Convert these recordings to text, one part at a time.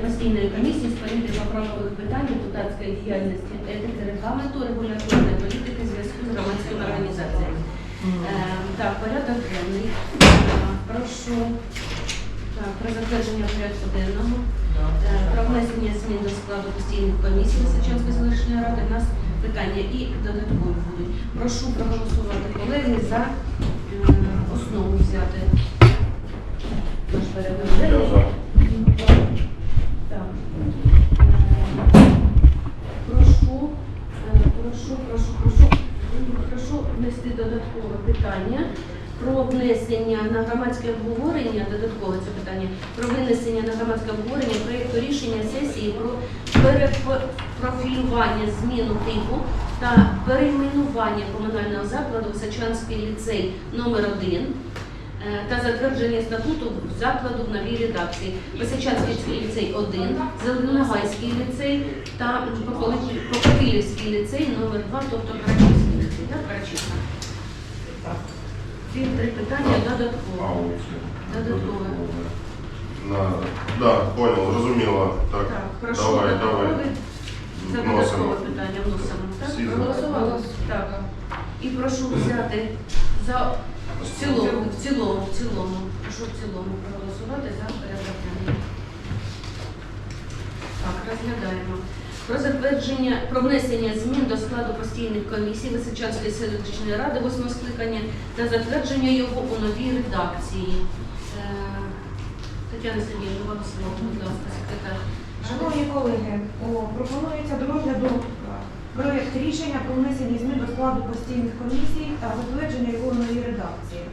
Постійної комісії з порядку правових питань депутатської діяльності, етики, регламенту, регуляторної політики, зв'язку з громадськими організаціями. Е, Так, порядок денний. Е, Прошу так, про затвердження порядку денного. Е, Про внесення змін до складу постійних комісій Височанської селищної ради. У нас питання і додаткові будуть. Прошу проголосувати колеги за е, основу взяти наш порядок денний. Громадське обговорення, додаткове це питання, про винесення на громадське обговорення проєкту рішення сесії про перепрофілювання зміну типу та перейменування комунального закладу Височанський ліцей номер 1 е, та затвердження статуту закладу в новій редакції. Височанський ліцей 1, Зеленогайський ліцей та Поколики- ліцей номер 2, тобто Карачівський ліцей. Так, Карачівська. Ці три питання додатково. Додаткове. На, да, понял, зрозуміло. Так, Так, прошу давай, додаткове. давай. Вносимо. додаткове питання вносимо. Так, за. проголосували? Так. І прошу взяти за в цілому, в цілому, в цілому. Прошу в цілому проголосувати за порядок денний. Так, розглядаємо. Про затвердження, про внесення змін до складу постійних комісій Височанської селищної ради восьмого скликання та затвердження його у новій редакції. Е, Тетяна Сергіївна, вам слово, будь ласка, секретар. Шановні колеги, пропонується до розгляду е, проєкт рішення про внесення змін до складу постійних комісій та затвердження його в новій редакції.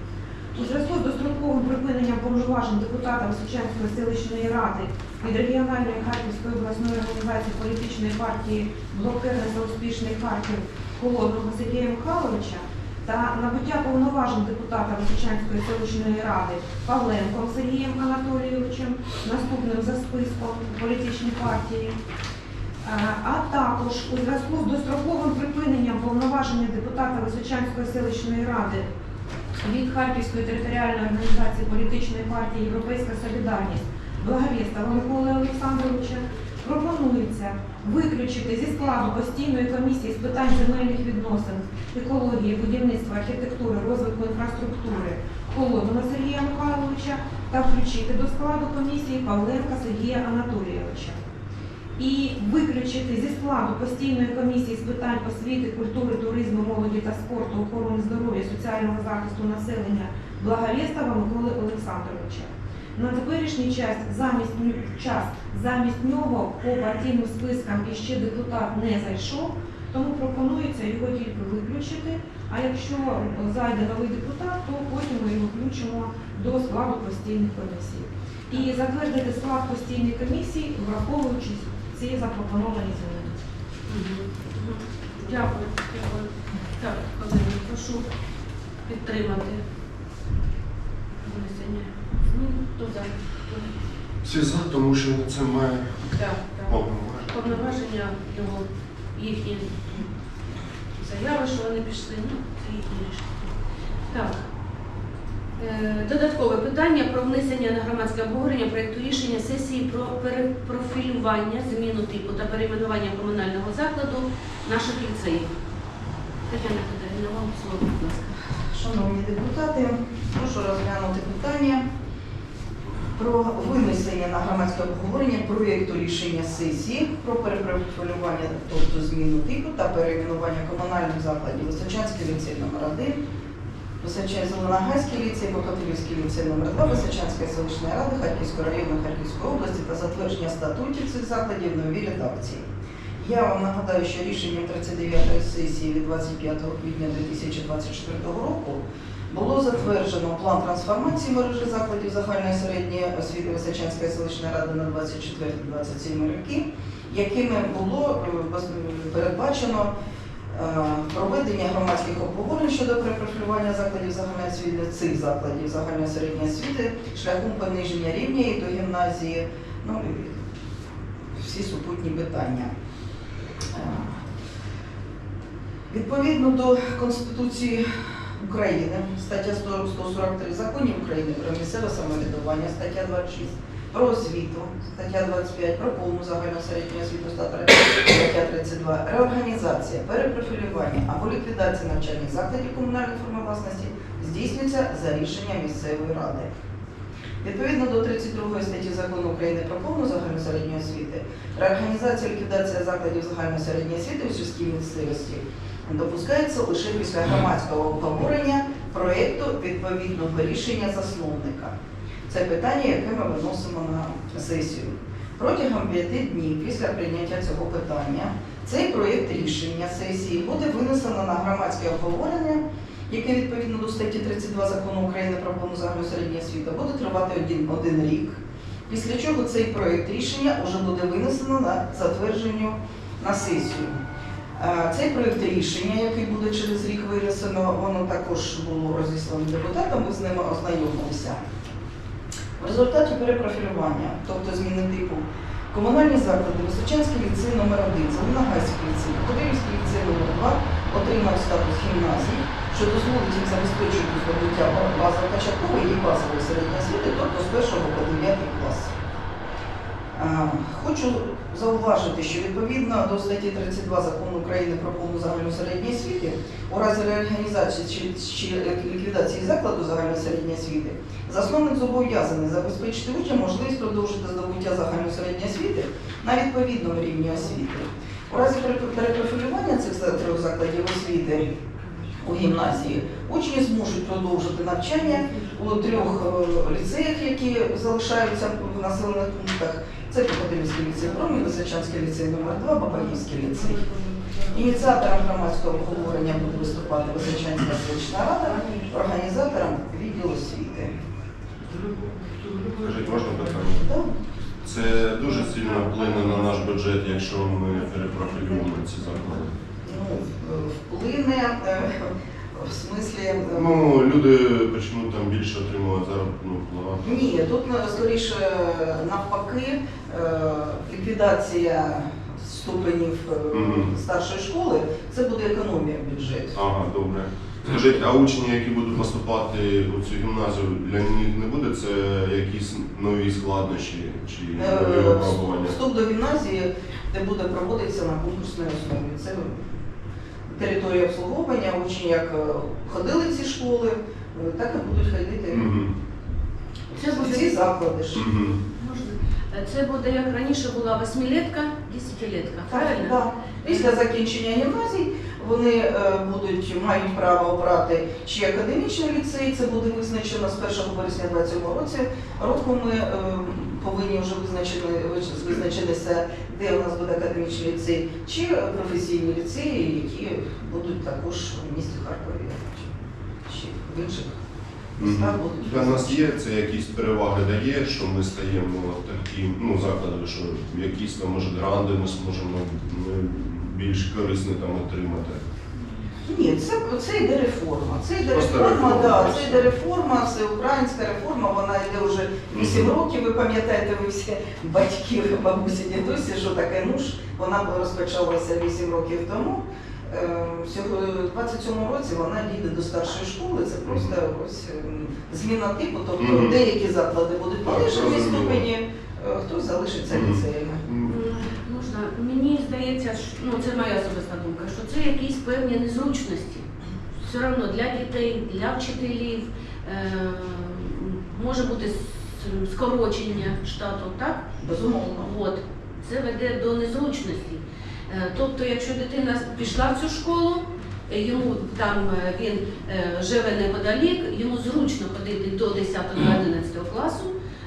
У зв'язку з достроковим припиненням повноважень депутата Височанської селищної ради від регіональної Харківської обласної організації політичної партії «Блокерне за успішний Харків Холодного Сергія Михайловича та набуття повноважень депутата Височанської селищної ради Павленком Сергієм Анатолійовичем, наступним за списком політичні партії, а також у зв'язку з достроковим припиненням повноваження депутата Височанської селищної ради від Харківської територіальної організації політичної партії Європейська Солідарність Благовєстова Миколи Олександровича пропонується виключити зі складу постійної комісії з питань земельних відносин, екології, будівництва, архітектури, розвитку інфраструктури Холодного Сергія Михайловича та включити до складу комісії Павленка Сергія Анатолійовича. І виключити зі складу постійної комісії з питань освіти, культури, туризму, молоді та спорту, охорони здоров'я, соціального захисту населення Благовєстова Миколи Олександровича. На теперішній час замість, час замість нього по партійним спискам іще депутат не зайшов, тому пропонується його тільки виключити. А якщо зайде новий депутат, то потім ми його включимо до складу постійних комісій. І затвердити склад постійної комісії, враховуючи ці запропоновані зміни. Дякую. Дякую. Так, колеги, прошу підтримати внесення змін. Хто за? Всі за, тому що це має Так, так. повноваження. Повноваження його, їхні заяви, що вони пішли, ну, це їхні рішення. Так. Е, Додаткове питання про внесення на громадське обговорення проєкту рішення сесії про перепрофілювання, зміну типу та перейменування комунального закладу наших ліцеїв. Тетяна Федорівна, вам слово, будь ласка. Шановні депутати, прошу розглянути питання про винесення на громадське обговорення проєкту рішення сесії про перепрофілювання, тобто зміну типу та перейменування комунальних закладів Височанський ліцей номер 1 Височанський Зеленогайський ліцей, Покотилівський ліцей номер 2 Височанська селищна ради Харківської району Харківської області та затвердження статутів цих закладів новій редакції. Я вам нагадаю, що рішенням 39-ї сесії від 25 квітня 2024 року було затверджено план трансформації мережі закладів загальної середньої освіти Височанської селищної ради на 24-27 роки, якими було е, передбачено е, проведення громадських обговорень щодо перепрофілювання закладів загальної освіти цих закладів загальної середньої освіти шляхом пониження рівня і до гімназії, ну всі супутні питання. Відповідно до Конституції України, стаття 143 законів України про місцеве самоврядування, стаття 26, про освіту, стаття 25, про повну загальну середню освіту, стаття 32, реорганізація, перепрофілювання або ліквідація навчальних закладів комунальної форми власності здійснюється за рішенням місцевої ради. Відповідно до 32 статті закону України про повну загальну середню освіти, реорганізація ліквідація закладів загальної середньої освіти у сільській місцевості допускається лише після громадського обговорення проєкту відповідного рішення засновника. Це питання, яке ми виносимо на сесію. Протягом п'яти днів після прийняття цього питання цей проєкт рішення сесії буде винесено на громадське обговорення, яке відповідно до статті 32 закону України про повну загальну середню освіту буде тривати один, один рік. Після чого цей проєкт рішення вже буде винесено на затвердженню на сесію. Е, Цей проєкт рішення, який буде через рік винесено, воно також було розіслано депутатам, ви з ними ознайомилися. В результаті перепрофілювання, тобто зміни типу, комунальні заклади Височанський ліцей номер 1 Зеленогайський ліцей, Ходилівський ліцей номер 2 отримав статус гімназії, що дозволить їм забезпечити здобуття базової початкової і базової середньої освіти, тобто з 1 по 9 клас. Хочу зауважити, що відповідно до статті 32 закону України про повну загальну середню освіти, у разі реорганізації чи, ліквідації закладу загальної середньої освіти, засновник зобов'язаний забезпечити учням можливість продовжити здобуття загальної середньої освіти на відповідному рівні освіти. У разі пере- перепрофілювання цих трьох закладів освіти у гімназії учні зможуть продовжити навчання у трьох е, ліцеях, які залишаються в населених пунктах. Це Покотилівський ліцей Промі, Височанський ліцей номер 2 Бабаївський ліцей. Ініціатором громадського обговорення буде виступати Височанська селищна рада, організатором відділ освіти. Скажіть, можна питання? Так. Це дуже сильно вплине на наш бюджет, якщо ми перепрофілюємо ці заклади. Ну, вплине е, в смислі. е, Ну, люди почнуть там більше отримувати заробітну плату. Ні, тут е, скоріше навпаки ліквідація ступенів Мгм. старшої школи це буде економія в бюджеті. Ага, добре. Скажіть, а учні, які будуть поступати у цю гімназію, для них не буде це якісь нові складнощі чи нові випробування? Вступ до гімназії, де буде проводитися на конкурсній основі. Це територія обслуговування, учні як е, ходили в ці школи, е, так і будуть ходити. Це в буде ці заклади ж. Е, Це буде як раніше була восьмилетка, десятилетка, правильно? Так. Після закінчення гімназій вони будуть мають право обрати чи академічний ліцей. Це буде визначено з 1 вересня 2027 році. Року ми повинні вже визначити визначитися, де у нас буде академічний ліцей, чи професійні ліцеї, які будуть також в місті Харкові чи в інших. Для нас є це якісь переваги дає, що ми стаємо таким, ну, закладом, що якісь там, може, гранди ми зможемо ми більш корисні там отримати. Ні, це, це йде реформа. Це йде Просто реформа, реформа, да, це йде реформа, всеукраїнська реформа, вона йде вже 8 років. Ви пам'ятаєте, ви всі батьки, бабусі, дідусі, що таке нуж. Вона розпочалася 8 років тому. Е, Всього в 27 році вона дійде до старшої школи. Це просто ось ем, зміна типу. Тобто деякі заклади будуть Так, полишені ступені, е, хтось залишиться ліцеями. Мені здається, що ну це моя особиста думка, що це якісь певні незручності. Все одно для дітей, для вчителів е, може бути скорочення штату, так? Безумовно. От. Це веде до незручності. Е, Тобто, якщо дитина пішла в цю школу, йому там е, він е, живе неподалік, йому зручно ходити до 10-11 класу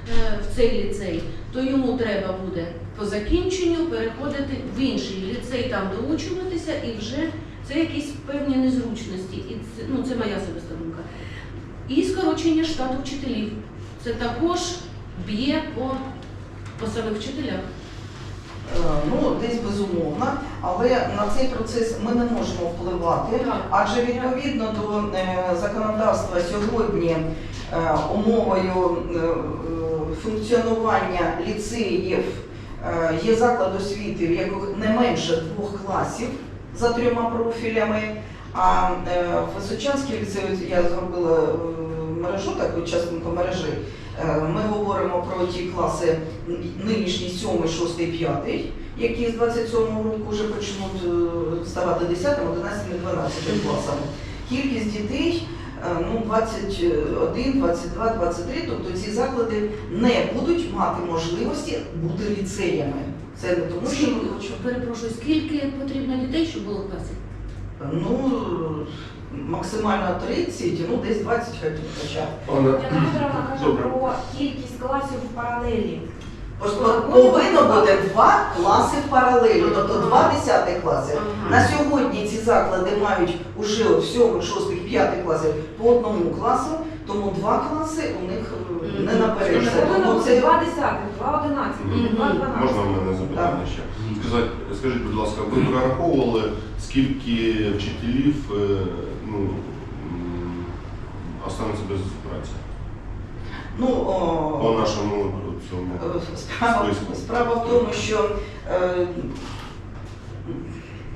е, в цей ліцей, то йому треба буде по закінченню переходити в інший ліцей, там доучуватися, і вже це якісь певні незручності. І це, ну, це моя особиста думка. І скорочення штату вчителів. Це також б'є по, по самих вчителях. Е, Ну, десь безумовно, але на цей процес ми не можемо впливати, адже відповідно до е, законодавства сьогодні е, умовою функціонування ліцеїв є заклад освіти, в яких не менше двох класів за трьома профілями. А е, в Височанській ліцеї я зробила е, мережу, таку частинку мережі, е, ми говоримо про ті класи нинішні 7, 6, 5, які з 27-го року вже почнуть е, ставати 10, 11, 12 класами. Кількість дітей е, ну, 21, 22, 23, тобто ці заклади не будуть мати можливості бути ліцеями. Це не тому, що ми Скільки, хочемо. перепрошую, скільки потрібно дітей, щоб було класів? Ну, максимально 30, ну десь 20 хоча. Федоровна каже Добре. про кількість класів в паралелі. Повинно бути два класи в паралелі, тобто два десятих класи. На сьогодні ці заклади мають уже в 7, 6, 5 класів по одному класу, тому два класи у них не Мгм. Це повинно бути два десятих, два одинадцятих, два Можна в мене запитання ще? Скажіть, будь ласка, ви прораховували, скільки вчителів е, ну, остануться без праці? Ну, По нашому цьому. е, справа, списку. справа в тому, що е,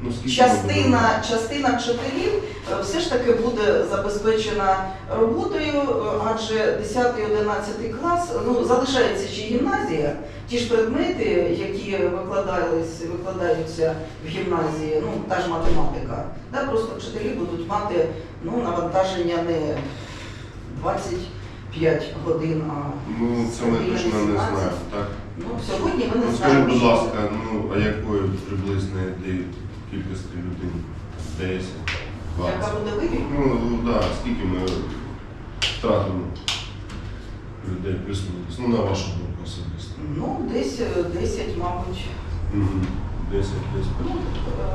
Ну, скільки Частина, частина вчителів е, все ж таки буде забезпечена роботою, е, адже 10-11 клас ну, залишається ще гімназія. Ті ж предмети, які викладались, викладаються в гімназії, ну та ж математика, да, просто вчителі будуть мати ну, навантаження не 25 годин, а Ну, це ми точно не знаємо, так? ну, сьогодні ми не Ну, знаємо. скажіть, будь що- ласка, ну, а якої приблизно йде кількості людей? 10, 20? Яка буде вибір? Ну, ну, да, скільки ми втратимо людей плюс-мінус? Ну, на вашу думку особисто. Ну, десь е, 10, мабуть. Мгм. 10, 10.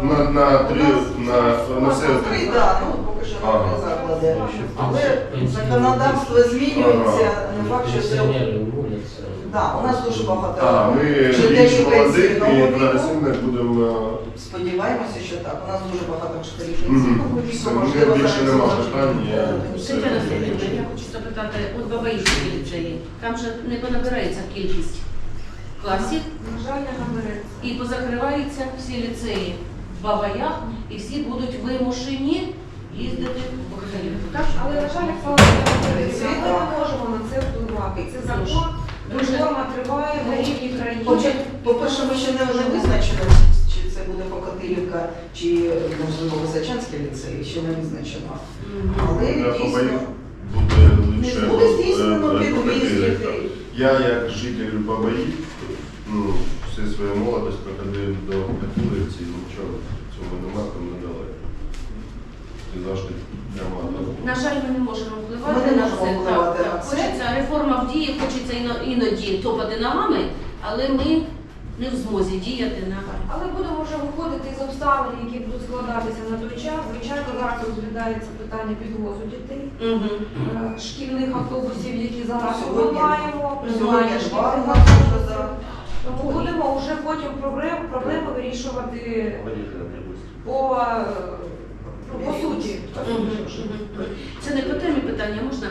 Ну, На, на три, на, на все. Три, да, ну поки що на Ага. три заклади. Але законодавство змінюється, не факт, що це. Пенсіонери. Да, у нас дуже багато. А, ми Вчителі більш молодих і віку. традиційно будемо. Сподіваємося, що так. У нас дуже багато вчителів пенсійного Все, віку. ну, Можливо, більше зараз нема питань, я- е, Тетяна Сергійовна, я хочу запитати, от Бабаївські ліцеї, там же не понабирається кількість класів На жаль, не набереться. і позакриваються всі ліцеї в Бабаях, і всі будуть вимушені їздити в Богданівку. Так? Але, на жаль, Оксана ми не можемо на це впливати. Це закон, Дуже. реформа триває на рівні країни. По-перше, ми ще не, визначено, чи це буде Покатилівка, чи можливо Височанський ліцей, ще не визначено. Але дійсно не буде здійснено е, підвіз дітей. Я як житель Бабаїв, ну, всю свою молодість проходив до Катилівці, нічого в цьому нема, там недалеко. І завжди прямо На жаль, ми не можемо впливати Ми не на можемо це. впливати Так, на так. це. Хочеться реформа в дії, хочеться іно- іноді топати ногами, але ми не в змозі діяти на Але будемо вже виходити з обставин, які будуть складатися на той час. Звичайно, зараз розглядається питання підвозу дітей, Угу. е, шкільних автобусів, які зараз ми Сьогодні- маємо, Сьогодні приймання ж шкільних варто автобусів. Тому будемо вже потім проблем- проблеми вирішувати по, е, по суті. Це не по темі питання, можна.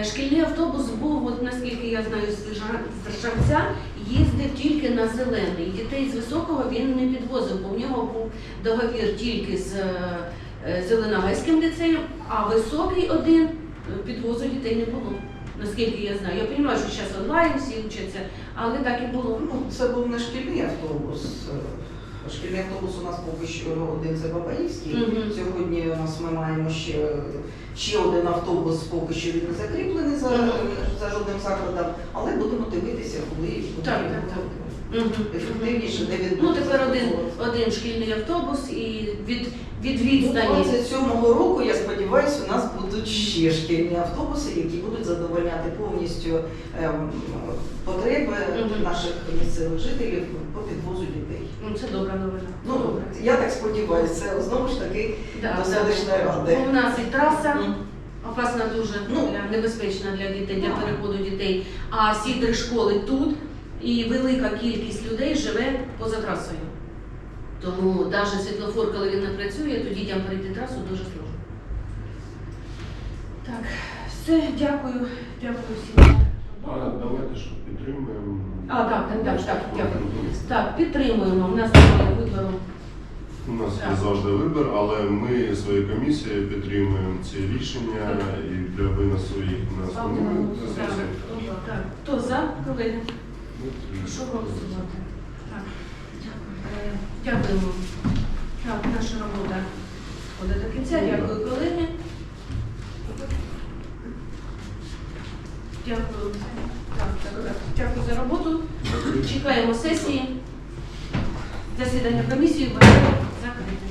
Е, Шкільний автобус був, от наскільки я знаю, з Жа- з Ржавця, їздив тільки на зелений. Дітей з високого він не підвозив, бо в нього був договір тільки з е, Зеленогайським ліцеєм, а високий один е, підвозу дітей не було. Наскільки я знаю. Я розумію, що зараз онлайн всі вчаться, але так і було. Ну, це був не шкільний автобус. Е, Шкільний автобус у нас поки що один це Бабаївський. Мгм. Сьогодні у нас ми маємо ще, ще один автобус, поки що він не закріплений за, Мгм. за жодним закладом, але будемо дивитися, коли буде Мгм. ефективніше, де відбудеться. Ну тепер один, один шкільний автобус і від, від відстані. 27-го року, я сподіваюся, у нас будуть ще шкільні автобуси, які будуть задовольняти повністю ем, потреби Мгм. наших місцевих жителів по підвозу дітей. Ну, це добра новина. Ну, добре. я так сподіваюся, це знову ж таки Да, до да. селищної ради. У нас і траса М. опасна дуже, Ну. для- небезпечна для дітей, для Так. переходу дітей. А всі три школи тут, і велика кількість людей живе поза трасою. Тому навіть світлофор, коли він не працює, то дітям перейти трасу дуже сложно. Так, все, дякую. Дякую всім. А давайте що підтримуємо. А, так, так, так, так, дякую. Так, підтримуємо. У нас немає вибору. У нас є завжди вибір, але ми своєю комісією підтримуємо ці рішення і для виносу їх на основну сесію. Так, хто за, колеги? Прошу голосувати. Так, Е, Дякуємо. Так, наша робота ходить до кінця. Дякую, колеги. Дякую. Так, так, так. Дякую за роботу. Чекаємо сесії. Засідання комісії. Закрите.